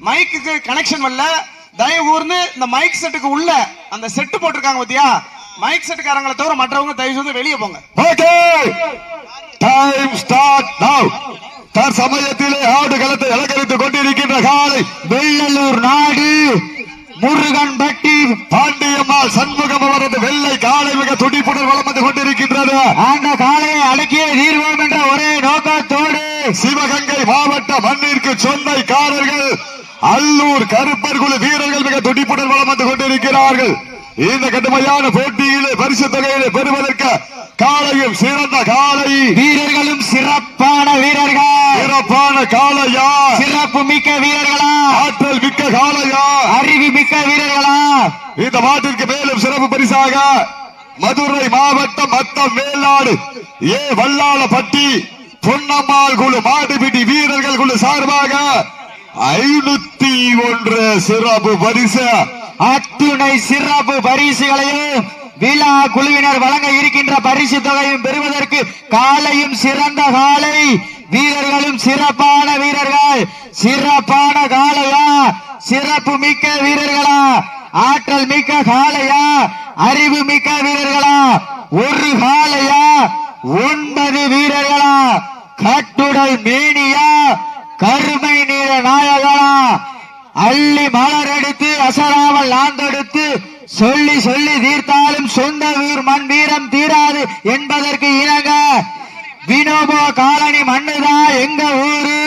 மைக்குக்கு connection வரல. தயவு கூர்ந்து இந்த மைக் செட்டுக்கு உள்ள அந்த செட்டு போட்டிருக்காங்க பாத்தியா? மைக் செட்டுக்காரங்களை தவிர மற்றவங்க தயவு செய்து வெளியே போங்க. ஓகே டைம் ஸ்டார்ட் நவ் தற்சமயத்திலே ஆடுகளத்தை அலங்கரித்துக் கொண்டிருக்கின்ற காலை வெள்ளலூர் நாடு. முருகன் பட்டி பாண்டியம்மாள் சண்முகம் அவரது வெள்ளை காலை மிக துடிப்புடன் வளம் வந்து கொண்டிருக்கின்றது. அந்த காளையை அடக்கிய தீர்வோம் என்ற ஒரே நோக்கத்தோடு சிவகங்கை மாவட்ட மண்ணிற்கு சொந்தக்காரர்கள் அல்லூர் கருப்பர் குழு வீரர்கள் மிக துடிப்புடன் வளம் வந்து கொண்டிருக்கிறார்கள். இந்த கடுமையான போட்டியிலே பரிசு தொகையிலே பெறுவதற்கு காலையும் சிறந்த காலை. வீரர்களும் சிறப்பான வீரர்கள். சிறப்பான காளையா சிறப்பு மிக்க வீரர்களா? ஆற்றல் மிக்க காளையா அறிவு மிக்க வீரர்களா? இந்த மாட்டிற்கு மேலும் சிறப்பு பரிசாக மதுரை மாவட்டம் மத்தம் மேல்நாடு ஏ வல்லாளப்பட்டி பொன்னம்மாள் குழு மாடுபிடி வீரர்கள் குழு சார்பாக ஐநூத்தி ஒன்று சிறப்பு பரிசு. அத்துணை சிறப்பு பரிசுகளையும் விழா குழுவினர் வழங்க இருக்கின்ற பரிசு தொகையும் பெறுவதற்கு காலையும் சிறந்த காலை வீரர்களும் சிறப்பான வீரர்கள். சிறப்பான காலையா? சிறப்பு மிக்க வீரர்களா? ஆற்றல் மிக்க காலையா? அறிவு மிக்க வீரர்களா? ஒரு காலையா? ஒன்பது வீரர்களா? கட்டுடல் மேனியா? கருமை நீர நாயகனா அள்ளி மலர் எடுத்து அசராமல் நாந்தெடுத்து சொல்லி சொல்லி தீர்த்தாலும் சொந்த ஊர் மண் வீரம் தீராது என்பதற்கு இணங்க வினோபோ காலனி மண்ணுதா எங்க ஊரு?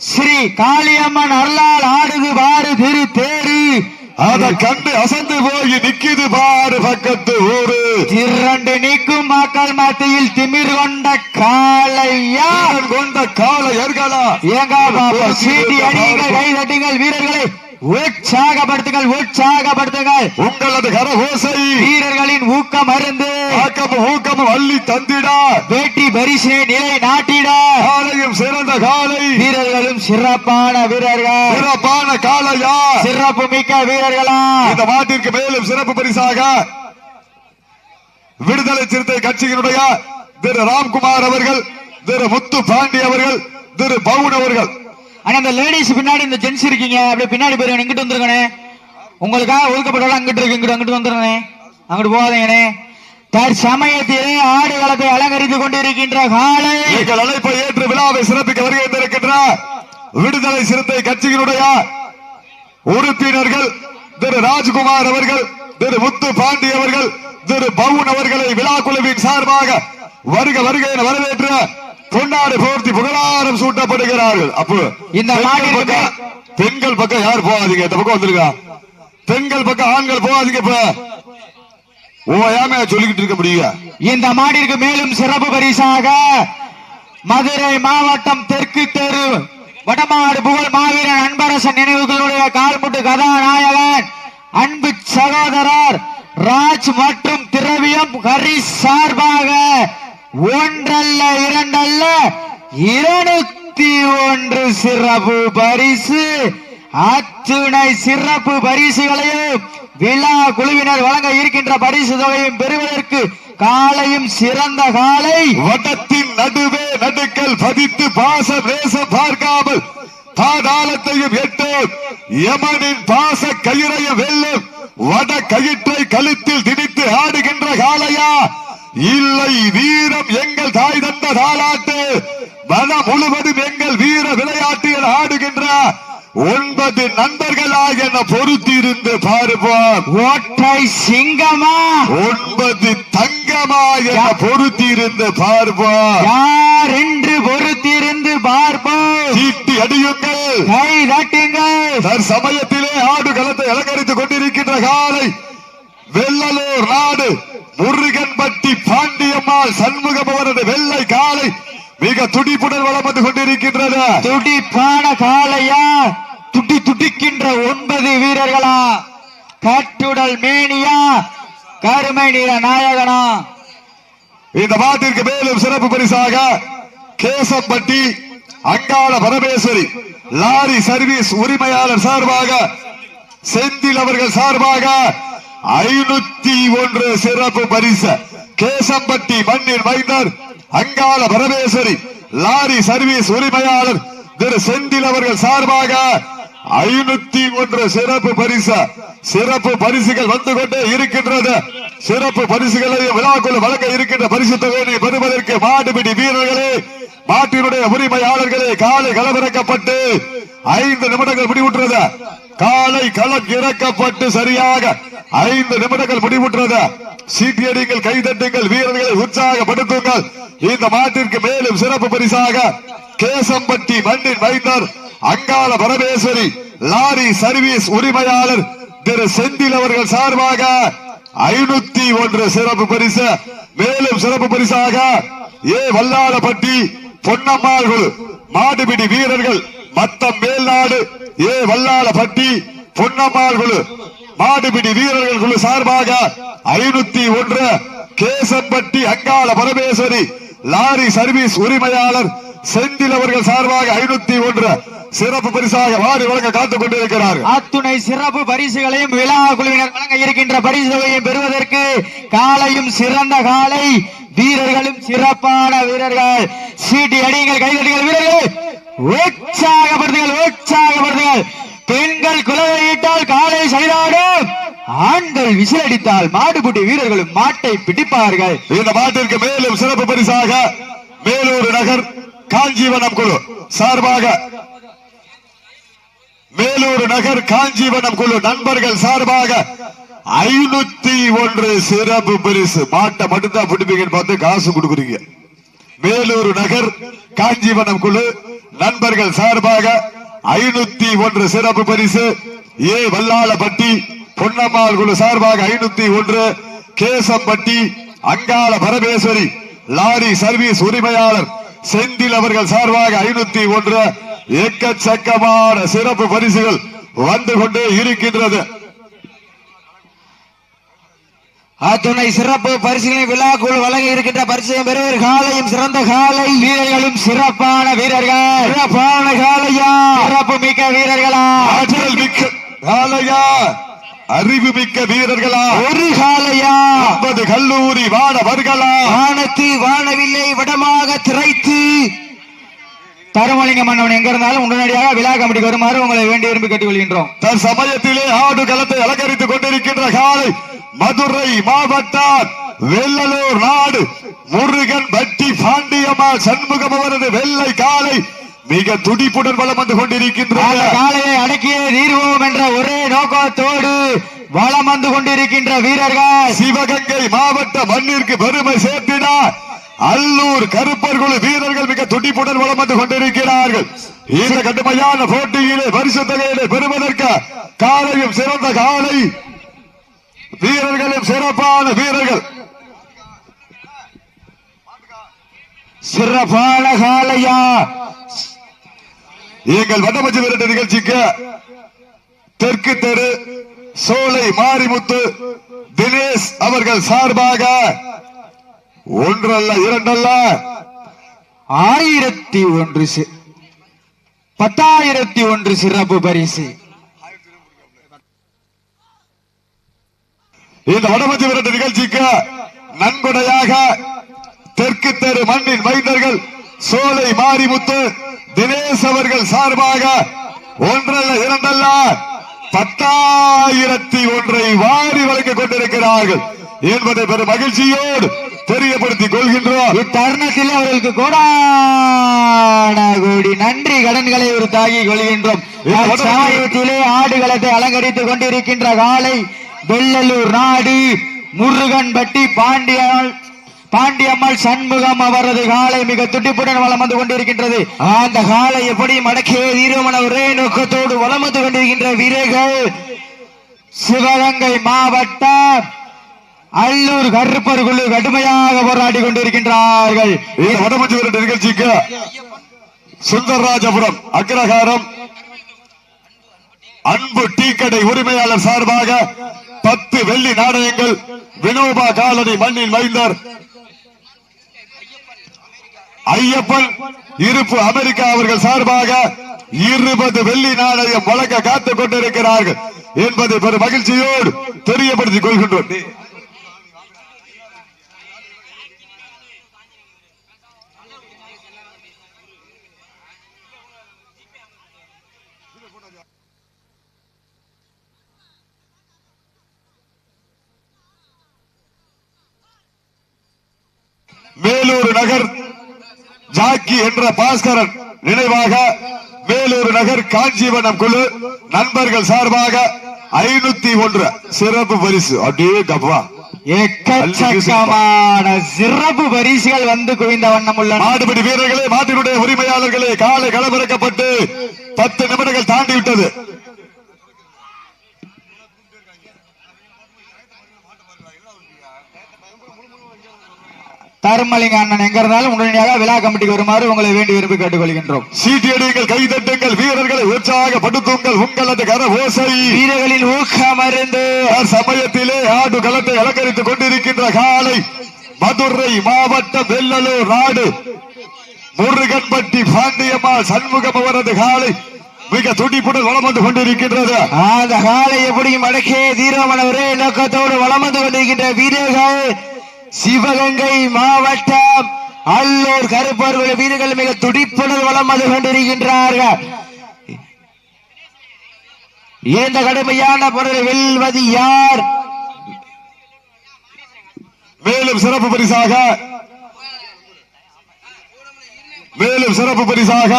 ஸ்ரீ காளியம்மன் அருளால் ஆடுது பாரு திரு தேரு. அத கண்டு அசந்து போய் நிக்குது பாரு பக்கத்து ஊரு. திரண்டு நிற்கும் மக்கள் மத்தியில் திமிர் கொண்ட காளையா? கொண்ட காளையர்களா? ஏங்க சீட்டி அடியுங்கள் கை தட்டுங்கள் வீரர்களை. உற்சாகப்படுத்துங்கள் உற்சாகப்படுத்துங்கள். உங்களது கரகோசை வீரர்களின் ஊக்கம் அருந்து ஆக்கமும் ஊக்கமும் அள்ளி தந்திடா. வேட்டி பரிசை நிலை நாட்டிட. காலையும் சிறந்த காலை. வீரர்களும் சிறப்பான வீரர்கள். சிறப்பான காளையா சிறப்பு மிக்க வீரர்களா. இந்த மாட்டிற்கு மேலும் சிறப்பு பரிசாக விடுதலை சிறுத்தை கட்சியினுடைய திரு ராம்குமார் அவர்கள் திரு முத்து பாண்டி அவர்கள் திரு பவுன் அவர்கள் ஆனா இந்த லேடிஸ் பின்னாடி இந்த ஜென்ஸ் இருக்கீங்க. அப்படியே பின்னாடி போயிருங்க. இங்கிட்டு வந்துருங்கண்ணே. உங்களுக்காக ஒதுக்கப்பட்டவள அங்கிட்டு இருக்கு. இங்கிட்டு அங்கிட்டு வந்துருங்கண்ணே. அங்கிட்டு போகாதீங்கண்ணே. தற்சமயத்திலே ஆடுகளத்தை அலங்கரித்துக் கொண்டிருக்கின்ற காலை எங்கள் அழைப்பை ஏற்று விழாவை சிறப்பிக்க வருகை தந்திருக்கின்ற விடுதலை சிறுத்தை கட்சியினுடைய உறுப்பினர்கள் திரு ராஜ்குமார் அவர்கள் திரு முத்து பாண்டி அவர்கள் திரு பவுன் அவர்களை விழா குழுவின் சார்பாக வருக வருகை வரவேற்று பொன்னாடு போர்த்தி புகழாரம் சூட்டப்படுகிறார்கள். அப்போ இந்த பக்கம் பெண்கள் பக்கம் யார் போகாதீங்க? இந்த பக்கம் வந்துருக்கா பெண்கள் பக்கம் ஆண்கள் போகாதீங்க இப்ப. ஓயாம சொல்லிக்கிட்டு இருக்க முடியுங்க? இந்த மாடிற்கு மேலும் சிறப்பு பரிசாக மதுரை மாவட்டம் தெற்கு தெரு வடமாடு புகழ் மாவீரன் அன்பரசன் நினைவுகளுடைய கால்முட்டு கதாநாயகன் அன்பு சகோதரர் ராஜ் மற்றும் திரவியம் ஹரி சார்பாக ஒன்றல்ல இரண்டல்ல. இருநூத்தி ஒன்று சிறப்பு பரிசு. அத்துணை சிறப்பு பரிசுகளையும் விழா குழுவினர் வழங்க இருக்கின்ற பரிசு தொகையும் பெறுவதற்கு காலையும் சிறந்த காலை. வட்டத்தின் நடுவே நடுக்கல் பதித்து பாச பேச பார்க்காமல் பாதாளத்தையும் எட்டும். யமனின் பாச கயிறையும் வெல்லும். வட கயிற்றை கழுத்தில் திணித்து ஆடுகின்ற காலையா இல்லை வீரம் எங்கள் தாய் தந்த தாலாட்டு. மனம் முழுவதும் எங்கள் வீர விளையாட்டு என ஆடுகின்ற ஒன்பது நண்பர்களாக என பொறுத்திருந்து பார்ப்போம் ஒற்றை சிங்கமா? ஒன்பது தங்கமாக என பொறுத்திருந்து பார்ப்போம் யார் என்று பொறுத்திருந்து பார்ப்போம். சீட்டி அடியுங்கள். கை தட்டுங்கள். தற்சமயத்திலே ஆடு களத்தை அலங்கரித்துக் கொண்டிருக்கின்ற காலை. வெள்ளலூர் நாடு. முருகன்பட்டி பாண்டியம்மாள் சண்முகம் அவரது வெள்ளை காலை மிக துடிப்புடன் வளம் வந்து கொண்டிருக்கின்றது. துடிப்பான காளையா? துடி துடிக்கின்ற ஒன்பது வீரர்களா? கட்டுடல் மேனியா? கருமை நிற நாயகனா? இந்த மாட்டிற்கு மேலும் சிறப்பு பரிசாக கேசம்பட்டி அங்காள பரமேஸ்வரி லாரி சர்வீஸ் உரிமையாளர் சார்பாக செந்தில் அவர்கள் சார்பாக ஐநூத்தி ஒன்று சிறப்பு பரிசு கேசம்பட்டி மண்ணின் மைந்தர் அங்காள பரமேஸ்வரி லாரி சர்வீஸ் உரிமையாளர் திரு செந்தில் அவர்கள் சார்பாக ஐநூத்தி ஒன்று சிறப்பு பரிசு சிறப்பு பரிசுகள் வந்து கொண்டே இருக்கின்றது. சிறப்பு பரிசுகளையும் விழாக்குள் வழங்க இருக்கின்ற பரிசு தொகையை பெறுவதற்கு மாட்டுப்பிடி வீரர்களே மாட்டினுடைய உரிமையாளர்களே காலை களமிறக்கப்பட்டு ஐந்து நிமிடங்கள் முடிவுற்றது. காலை களம் இறக்கப்பட்டு சரியாக ஐந்து நிமிடங்கள் முடிவுற்றது. சீட்டியடிங்கள் கைதட்டுங்கள் வீரர்களை உற்சாகப்படுத்துங்கள். இந்த மாட்டிற்கு மேலும் சிறப்பு பரிசாக கேசம்பட்டி மண்ணின் வைத்தர் அங்காள பரமேஸ்வரி லாரி சர்வீஸ் உரிமையாளர் திரு செந்தில் அவர்கள் சார்பாக ஐநூத்தி ஒன்று சிறப்பு பரிசு. மேலும் சிறப்பு பரிசாக ஏ. வல்லாளப்பட்டி பொன்னம்மாள் குழு மாடுபிடி வீரர்கள் மத்தம் மேல்நாடு ஏ. வல்லாளப்பட்டி பொன்னம்மாள் குழு மாடுபிடி வீரர்கள் குழு சார்பாக ஐநூத்தி ஒன்று கேசப்பட்டி அங்காள பரமேஸ்வரி லாரி சர்வீஸ் உரிமையாளர் செந்தில் அவர்கள் சார்பாக ஐநூத்தி ஒன்று சிறப்பு பரிசாக வாரி வழங்க காத்துக் கொண்டிருக்கிறார். அத்துணை சிறப்பு பரிசுகளையும் விழா குழுவினர் வழங்க இருக்கின்ற பரிசுகளையும் பெறுவதற்கு காலையும் சிறந்த காலை வீரர்களும் சிறப்பான வீரர்கள். சீட்டி அடியுங்கள் கைதடிகள் வீரர்கள். உற்சாகப்படுத்துங்கள் உற்சாகப்படுத்துங்கள். பெண்கள் குல ஆண்கள் விசிலடித்தால் மாடுபுட்டி வீரர்களும் மாட்டை பிடிப்பார்கள். இந்த மாட்டிற்கு மேலும் சிறப்பு பரிசாக மேலூர் நகர் காஞ்சிவனம் குழு சார்பாக மேலூர் நகர் காஞ்சிவனம் குழு நண்பர்கள் சார்பாக ஐநூத்தி ஒன்று சிறப்பு பரிசு. மாட்டை மட்டும்தான் பிடிப்பீங்கன்னு பார்த்து காசு கொடுக்குறீங்க. மேலூர் நகர் காஞ்சிவனம் குழு நண்பர்கள் சார்பாக ஐநூத்தி ஒன்று சிறப்பு பரிசு. ஏ வல்லாளப்பட்டி பொன்னம்மாள் குழு சார்பாக ஐநூத்தி ஒன்று கேசம்பட்டி அங்காள பரமேஸ்வரி லாரி சர்வீஸ் உரிமையாளர் செந்தில் அவர்கள் சார்பாக ஐநூத்தி ஒன்று எக்கச்சக்கமான சிறப்பு பரிசுகள் வந்து கொண்டே இருக்கின்றது. அத்துணை சிறப்பு பரிசுகளை விழாக்குள் வழங்க இருக்கின்ற பரிசையும் பெறுவர் காலையும் சிறந்த காலை வீரர்களும் சிறப்பான வீரர்கள். சிறப்பான காலையா? சிறப்பு மிக்க வீரர்களா? ஆற்றல் மிக்க காலையா? அறிவு மிக்க வீரர்களா? ஒரு காலையா ஒன்பது கல்லூரி மாணவர்களா? வானத்து வானவில்லை வடமாக திரைத்து. தருமலிங்க மன்னவன் எங்க இருந்தாலும் உடனடியாக விழா கமிட்டிக்கு வருமாறு உங்களை வேண்டி விரும்பி கேட்டுக்கொள்கின்றோம். தன் சமயத்திலே ஆடு களத்தை அலங்கரித்துக் கொண்டிருக்கின்ற காலை மதுரை மாவட்டம் வெள்ளலூர் நாடு. முருகன் பட்டி பாண்டியம்மாள் சண்முகம் அவரது வெள்ளை காலை மிக துடிப்புடன் வளம் வந்து கொண்டிருக்கின்றது. காலையை அடக்கியே தீர்வோம் என்ற ஒரே நோக்கத்தோடு வலம் வந்து கொண்டிருக்கின்ற வீரர்கள். சிவகங்கை மாவட்ட மண்ணிற்கு பெருமை சேர்த்தினார் அல்லூர் கருப்பர் குழு வீரர்கள் மிக துடிப்புடன் வளம் வந்து கொண்டிருக்கிறார்கள். இந்த கடுமையான போட்டியிலே பரிசு தொகையிலே பெறுவதற்கு காலையும் சிறந்த காலை வீரர்களும் சிறப்பான வீரர்கள். சிறப்பான காலையா எங்கள் வட்டமச்சு விரட்டு நிகழ்ச்சிக்கு தெற்கு தெரு சோலை மாரிமுத்து தினேஷ் அவர்கள் சார்பாக ஒன்றல்ல இரண்டல்ல. ஆயிரத்தி ஒன்று பத்தாயிரத்தி ஒன்று சிறப்பு பரிசு. இந்த வடமஞ்சு விரட்டு நிகழ்ச்சிக்கு நன்கொடையாக தெற்கு தெரு மண்ணின் மைந்தர்கள் சோலை மாரிமுத்து தினேஷ் அவர்கள் சார்பாக ஒன்றல்ல இரண்டல்ல பத்தாயிரத்தி ஒன்றை வாரி வழங்கிக் கொண்டிருக்கிறார்கள் என்பதை பெரும் மகிழ்ச்சியோடு தெரியப்படுத்திக் கொள்கின்றோம். இத்தருணத்தில் அவர்களுக்கு கோடான கோடி நன்றி கடன்களை ஒரு தாகி கொள்கின்றோம். சமயத்திலே ஆடுகளத்தை அலங்கரித்துக் கொண்டிருக்கின்ற காலை வெள்ளலூர் நாடு முருகன் பட்டி பாண்டியால் பாண்டியம்மாள் சண்முகம் அவரது காலை மிக துடிப்புடன் வளம் வந்து கொண்டிருக்கின்றது. அந்த காலை எப்படி மடக்கிய வீரமன ஒரே நோக்கத்தோடு வளம் வந்து கொண்டிருக்கின்ற வீரர்கள் சிவகங்கை மாவட்டம் அல்லூர் கருப்பர் குழு கடுமையாக போராடி கொண்டிருக்கின்றார்கள். வடமஞ்சு விரட்டு நிகழ்ச்சிக்கு சுந்தரராஜபுரம் அக்ரஹாரம் அன்பு டீ கடை உரிமையாளர் சார்பாக பத்து வெள்ளி நாணயங்கள் வினோபா காலனி மண்ணின் மைந்தர் ஐயப்பன் இருப்பு அமெரிக்கா அவர்கள் சார்பாக இருபது வெள்ளி நாணயம் வழங்க காத்துக் கொண்டிருக்கிறார்கள் என்பதை பெரும் மகிழ்ச்சியோடு தெரியப்படுத்திக் கொள்கின்றோம். மேலூர் நகர் ஜாக்கி என்ற பாஸ்கரன் நினைவாக வேலூர் நகர் காஞ்சிவனம் குழு நண்பர்கள் சார்பாக ஐநூத்தி ஒன்று சிறப்பு பரிசு. அப்படியே கப்பா எக்கச்சக்கமான சிறப்பு பரிசுகள் வந்து குவிந்த வண்ணம் உள்ளன. மாடுபிடி வீரர்களே மாட்டினுடைய உரிமையாளர்களே காலை களமிறக்கப்பட்டு பத்து நிமிடங்கள் தாண்டி விட்டது தருமலிங்க அண்ணன் எங்க இருந்தாலும் உடனடியாக விழா கமிட்டிக்கு வருமாறு உங்களை வேண்டி விரும்பி கேட்டுக்கொள்கின்றோம். சீட்டியடிங்கள் கைதட்டுங்கள் வீரர்களை உற்சாகப்படுத்துங்கள் உங்களது கர ஓசை வீரர்களின் ஊக்கமருந்து சமயத்திலே ஆடு களத்தை அலங்கரித்துக் கொண்டிருக்கின்ற காலை மதுரை மாவட்டம் வெள்ளலூர் நாடு. முருகன்பட்டி பாண்டியம்மாள் சண்முகம் அவரது காலை மிக துடிப்புடன் வளம் வந்து கொண்டிருக்கின்றது. அந்த காலை எப்படியும் அடக்கே தீரமன ஒரே நோக்கத்தோடு வளம் வந்து கொண்டிருக்கின்ற வீரர்கள். சிவகங்கை மாவட்டம் அல்லூர் கருப்பர்கள் வீரர்கள் மிக துடிப்புடன் வளம் வந்து கொண்டிருக்கின்றார்கள். இந்த கடுமையான பொருளை வெல்வது யார்? மேலும் சிறப்பு பரிசாக மேலும் சிறப்பு பரிசாக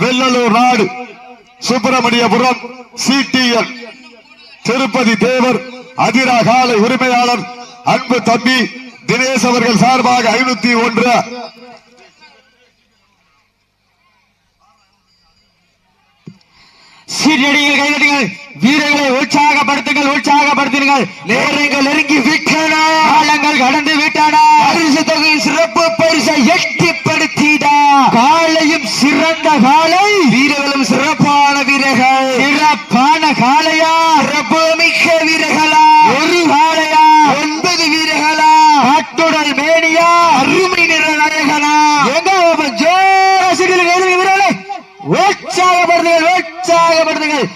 வெள்ளலூர் நாடு சுப்பிரமணியபுரம் சிடிஎன் திருப்பதி தேவர் அதிரா காலை உரிமையாளர் அன்பு தம்பி தினேஷ் அவர்கள் சார்பாக ஐநூத்தி ஒன்று. சீரடிகள் கைதட்டுங்கள் வீரர்களை உற்சாகப்படுத்துங்கள் உற்சாகப்படுத்துங்கள் நேரங்கள் நெருங்கி விட்டன. காலங்கள் கடந்து விட்டன. பரிசு தொகை சிறப்பு பரிசை எட்டிப்படுத்திடா. காலையும் சிறந்த காலை வீரர்களும் சிறப்பான வீரர்கள் சிறப்பான காளையா சிறப்பு மிக்க வீரர்களா ஒரு காளையா ஒன்பது வீரர்களா காட்டுடல் மேனியா அருமை நிற நாயகனா எங்க ஜோர சீரியல் கைதட்டுங்கள் வீரர்களே உற்சாகப்படுத்துங்கள் உற்சாகப்படுத்துங்கள்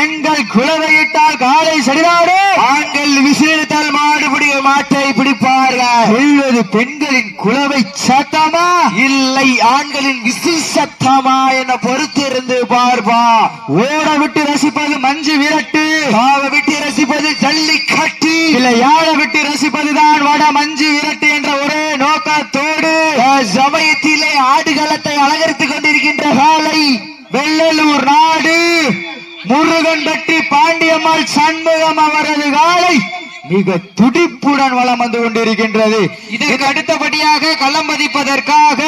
பெண்கள் குளவையிட்டால் காலை சரிநாடு ஆண்கள் விசிறித்தால் மாடு பிடிக்க மாட்டை பிடிப்பார்கள். சொல்வது பெண்களின் குளவை சத்தமா? இல்லை ஆண்களின் விசில் சத்தமா என பொறுத்திருந்து பார்ப்பா. ஓட விட்டு ரசிப்பது மஞ்சு விரட்டு. பாவ விட்டு ரசிப்பது ஜல்லிக்கட்டு. இல்லை யாழ விட்டு ரசிப்பதுதான் வட மஞ்சு விரட்டு என்ற ஒரே நோக்கத்தோடு. சமயத்திலே ஆடுகளத்தை அலங்கரித்துக் கொண்டிருக்கின்ற காலை. வெள்ளலூர் நாடு முருகன்பட்டி பாண்டியம்மாள் சண்முகம் அவரது காலை மிக துடிப்புடன் வலம் வந்து கொண்டிருக்கின்றது. இதற்கு அடுத்தபடியாக களம் மதிப்பதற்காக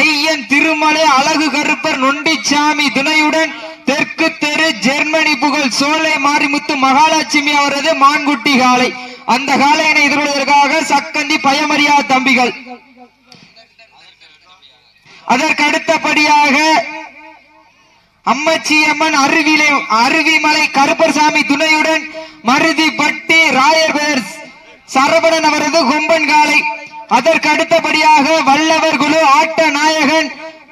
ஐயன் திருமலை அழகு கருப்பர் நொண்டிச்சாமி துணையுடன் தெற்கு தெரு ஜெர்மனி புகழ் சோலை மாரிமுத்து மகாலட்சுமி அவரது மான்குட்டி காலை. அந்த காலையினை எதிர்கொள்வதற்காக சக்கந்தி பயமரியா தம்பிகள். அதற்கு அடுத்தபடியாக அம்மச்சி அம்மன் அருவிலை அருவிமலை கருப்பர்சாமி துணையுடன் மருதிப்பட்டி ராயர்பேர் சரவணன் அவரது கொம்பன் காலை. அதற்கு அடுத்தபடியாக வல்லவர் குழு ஆட்ட நாயகன்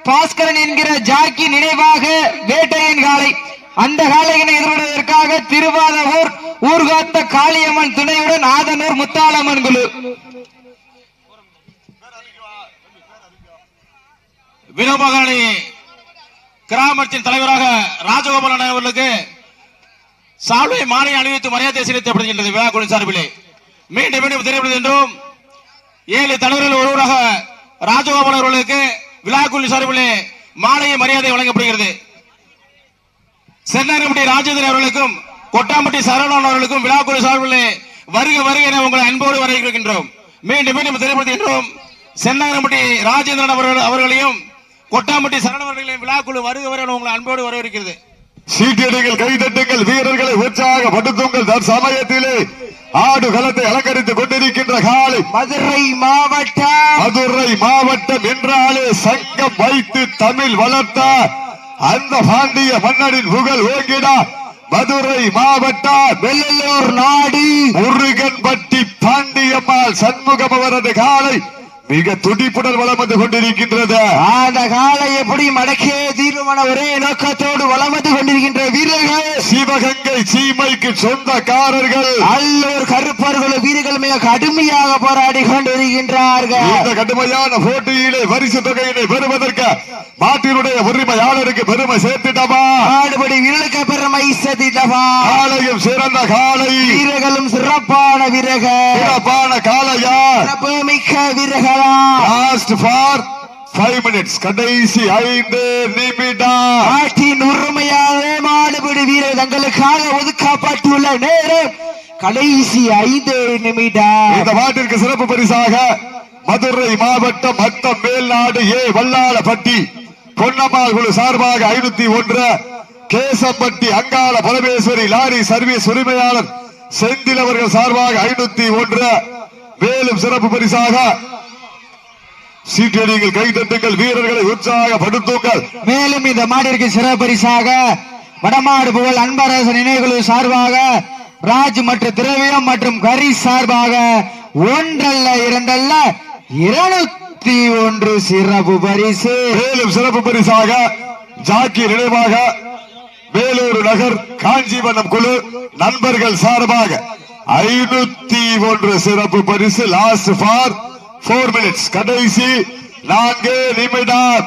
பாஸ்கரன் என்கிற ஜாக்கி நினைவாக வேட்டையன் காலை. அந்த காளையினை எதிர்கொள்வதற்காக திருவாதவூர் ஊர்காத்த காளியம்மன் துணையுடன் ஆதனூர் முத்தாளம்மன் குழு. வினோபகாணி கிராமத்தின் தலைவராக ராஜகோபாலன் அவர்களுக்கு சால்வை மாலை அணிவித்து மரியாதை செலுத்தப்படுகின்றது விழா குழு சார்பிலே. மீண்டும் மீண்டும் தெரியப்படுது என்றும் ஏழு தலைவர்கள் ஒருவராக ராஜகோபாலன் அவர்களுக்கு விழா குழு சார்பிலே மாலையை மரியாதை வழங்கப்படுகிறது. சென்னாரம்பட்டி ராஜேந்திரன் அவர்களுக்கும் கொட்டாம்பட்டி சரவணன் அவர்களுக்கும் விழா குழு சார்பிலே வருக வருக என உங்களை அன்போடு வரவேற்கின்றோம். மீண்டும் மீண்டும் தெரியப்படுத்துகின்றோம் சென்னாரம்பட்டி ராஜேந்திரன் அவர்கள் அவர்களையும் கொட்டாம்பட்டி சரவணன் அவர்களையும் விழா குழு வருக உங்களை அன்போடு வரவேற்கிறது. சீட்டியடிகள் கைதட்டுங்கள் வீரர்களை உற்சாகப்படுத்துங்கள். தற்சமயத்திலே ஆடு களத்தை அலங்கரித்துக் கொண்டிருக்கின்ற காலை மதுரை மாவட்டம். மதுரை மாவட்டம் என்றாலே சங்கம் வைத்து தமிழ் வளர்த்த அந்த பாண்டிய மன்னனின் புகழ் ஓங்கிடா. மதுரை மாவட்டம் வெள்ளலூர் நாடு. முருகன்பட்டி பாண்டியம்மாள் சண்முகம் அவரது காலை மிக துடிப்புடன் வளம் வந்து கொண்டிருக்கின்றது. அந்த காலை எப்படி மடக்கே தீர்மான ஒரே நோக்கத்தோடு வளம் வந்து கொண்டிருக்கின்ற வீரர்கள். சிவகங்கை சீமை வெற்றிக்கு சொந்தக்காரர்கள் அல்லூர் கருப்பர்கள் வீரர்கள் மிக கடுமையாக போராடி கொண்டிருக்கின்றார்கள். இந்த கடுமையான போட்டியிலே பரிசு தொகையினை பெறுவதற்கு மாட்டினுடைய உரிமையாளருக்கு பெருமை சேர்த்துட்டமா ஆடுபடி வீரலுக்கு பெருமை சதிதவா காலையும் சிறந்த காலை வீரர்களும் சிறப்பான வீரர்கள். சிறப்பான காலையா சிறப்பு மிக்க வீரர்களா. லாஸ்ட் ஃபார் ஃபைவ் மினிட்ஸ் கடைசி ஐந்து நிமிடம். நாட்டின் உரிமையாவே மாடுபிடி வீரர் தங்களுக்காக ஒதுக்கப்பட்டுள்ள நேரம். கடைசி ஐந்து நிமிடம். இந்த மாட்டிற்கு சிறப்பு பரிசாக மதுரை மாவட்டம் மத்தம் மேல்நாடு ஏ வல்லாளப்பட்டி பொன்னம்மாள் குழு சார்பாக ஐநூத்தி ஒன்று கேசம்பட்டி அங்காள பரமேஸ்வரி லாரி சர்வீஸ் உரிமையாளர் செந்தில் அவர்கள் சார்பாக ஐநூத்தி ஒன்று. மேலும் சிறப்பு பரிசாக சீட்டடிகள் கைதட்டுங்கள் வீரர்களை உற்சாகப்படுத்துங்கள். மேலும் இந்த மாடிற்கு சிறப்பரிசாக வடமாடு புகழ் அன்பரசன் நினைவுகுழு சார்பாக ராஜ் மற்றும் திரவியம் மற்றும் கரி சார்பாக ஒன்றல்ல இரண்டல்ல இருநூத்தி ஒன்று சிறப்பு பரிசு. மேலும் சிறப்பு பரிசாக ஜாக்கி நினைவாக வேலூர் நகர் காஞ்சிவனம் குழு நண்பர்கள் சார்பாக ஐநூத்தி ஒன்று சிறப்பு பரிசு லாஸ்ட் ஃபார் போர் மினிட்ஸ் கடைசி நான்கு நிமிடம்.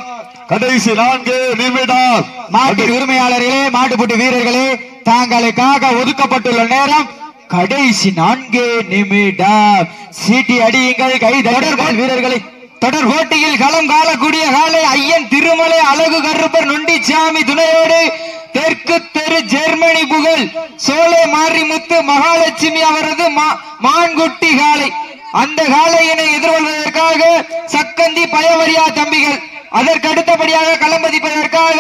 கடைசி நான்கு நிமிடம். மாட்டின் உரிமையாளர்களே மாட்டுப்பட்டு வீரர்களே தாங்களுக்காக ஒதுக்கப்பட்டுள்ள நேரம் கடைசி நான்கு நிமிடம். சீட்டி அடியுங்கள் கை தொடர்கள் வீரர்களை. தொடர் போட்டியில் களம் காலக்கூடிய காலை ஐயன் திருமலை அழகு கருப்பர் நொண்டிச்சாமி துணையோடு தெற்கு தெரு ஜெர்மனி புகழ் சோலை மாரிமுத்து மகாலட்சுமி அவரது மா- மான்குட்டி காலை. அந்த காலையினை எதிர்கொள்வதற்காக சக்கந்தி பயவரியா தம்பிகள் அதற்கு அடுத்தபடியாக களம்பதிப்பதற்காக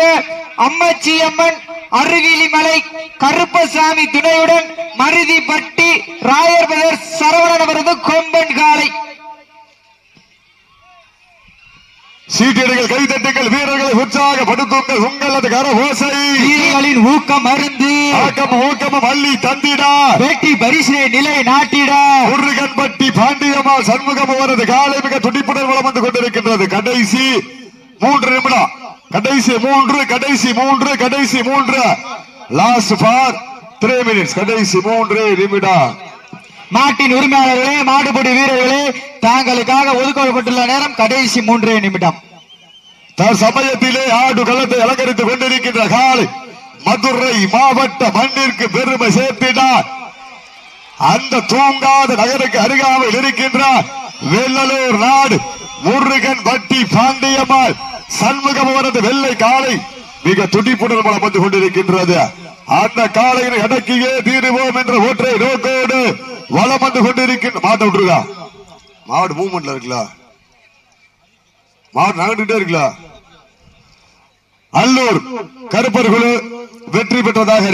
அம்மச்சி அம்மன் அருகிலி மலை கருப்பசாமி துணையுடன் மருதிப்பட்டி ராயர் பிரதர் சரவணன் அவரது கொம்பன் காலை சீட்டடிகள் கைதட்டுங்கள் வீரர்களை உற்சாகப்படுத்துங்கள் உங்களது கர ஓசை வீரர்களின் ஊக்கம் மருந்து ஆக்கம் ஊக்கமும் அள்ளி தந்திடா. வெற்றி பரிசினை நிலை நாட்டிட. முருகன்பட்டி பாண்டியம்மாள் சண்முகம் அவரது காலை மிக துடிப்புடன் வளம் வந்து கொண்டிருக்கின்றது. கடைசி மூன்று நிமிடம். கடைசி மூன்று கடைசி மூன்று கடைசி மூன்று. லாஸ்ட் ஃபார் த்ரீ மினிட்ஸ் கடைசி மூன்று நிமிடம். மாட்டின் உரிமையாளர்களே மாடுபடி வீரர்களே தாங்களுக்காக ஒதுக்கப்பட்டுள்ள நேரம் கடைசி மூன்றே நிமிடம். தற்சமயத்திலே ஆடு களத்தை அலங்கரித்துக் கொண்டிருக்கின்ற காலை மதுரை மாவட்ட மண்ணிற்கு பெருமை சேர்த்தினார். அந்த தூங்காத நகருக்கு அருகாமையில் இருக்கின்ற வெள்ளலூர் நாடு முருகன் பட்டி பாண்டியம்மாள் சண்முகம் அவரது வெள்ளை காலை மிக துடிப்புடன் மலம் வந்து கொண்டிருக்கின்றது. அந்த காலையில் இடக்கியே தீருவோம் என்ற ஒற்றை நோக்கோடு வளம் வந்து கொண்டிருக்கின்ற மாட்ட விட்டுருக்கா மாவட்ட மூவ்மெண்ட்ல இருக்குல்ல? மாவட்டம் நகர்ந்துட்டே இருக்குல்ல அல்லூர் கருப்பர் குழு வெற்றி பெற்றதாக